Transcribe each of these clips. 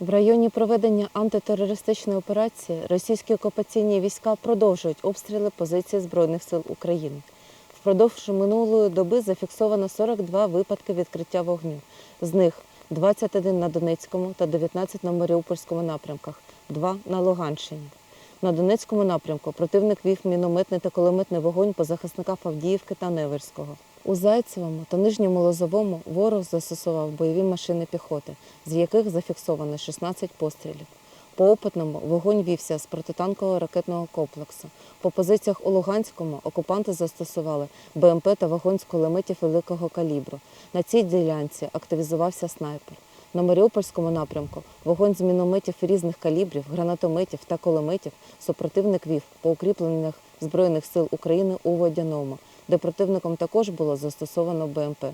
В районі проведення антитерористичної операції російські окупаційні війська продовжують обстріли позицій Збройних сил України. Впродовж минулої доби зафіксовано 42 випадки відкриття вогню. З них 21 на Донецькому та 19 на Маріупольському напрямках, 2 на Луганщині. На Донецькому напрямку противник вів мінометний та кулеметний вогонь по захисниках Авдіївки та Неверського. У Зайцевому та Нижньому Лозовому ворог застосував бойові машини піхоти, з яких зафіксовано 16 пострілів. По опитному вогонь вівся з протитанкового ракетного комплексу. По позиціях у Луганському окупанти застосували БМП та вогонь з кулеметів великого калібру. На цій ділянці активізувався снайпер. На Маріупольському напрямку вогонь з мінометів різних калібрів, гранатометів та кулеметів супротивник вів по укріпленнях Збройних сил України у Водяному, де противником також було застосовано БМП.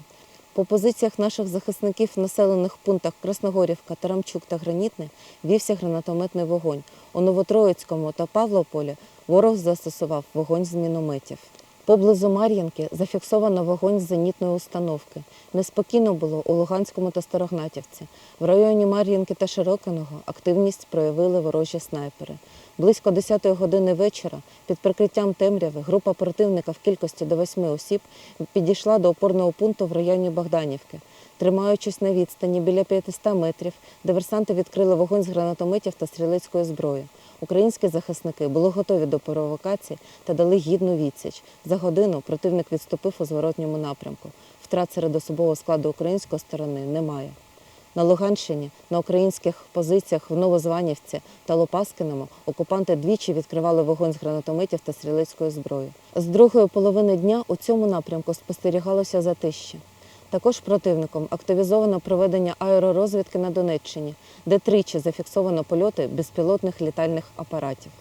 По позиціях наших захисників в населених пунктах Красногорівка, Тарамчук та Гранітне вівся гранатометний вогонь. У Новотроїцькому та Павлополі ворог застосував вогонь з мінометів. Поблизу Мар'їнки зафіксовано вогонь з зенітної установки. Неспокійно було у Луганському та Старогнатівці. В районі Мар'їнки та Широкиного активність проявили ворожі снайпери. Близько 10 години вечора під прикриттям темряви група противника в кількості до 8 осіб підійшла до опорного пункту в районі Богданівки. Тримаючись на відстані біля 500 метрів, диверсанти відкрили вогонь з гранатометів та стрілецької зброї. Українські захисники були готові до провокацій та дали гідну відсіч. За годину противник відступив у зворотньому напрямку. Втрат серед особового складу української сторони немає. На Луганщині на українських позиціях в Новозванівці та Лопаскиному окупанти двічі відкривали вогонь з гранатометів та стрілецької зброї. З другої половини дня у цьому напрямку спостерігалося затище. Також противником активізовано проведення аеророзвідки на Донеччині, де тричі зафіксовано польоти безпілотних літальних апаратів.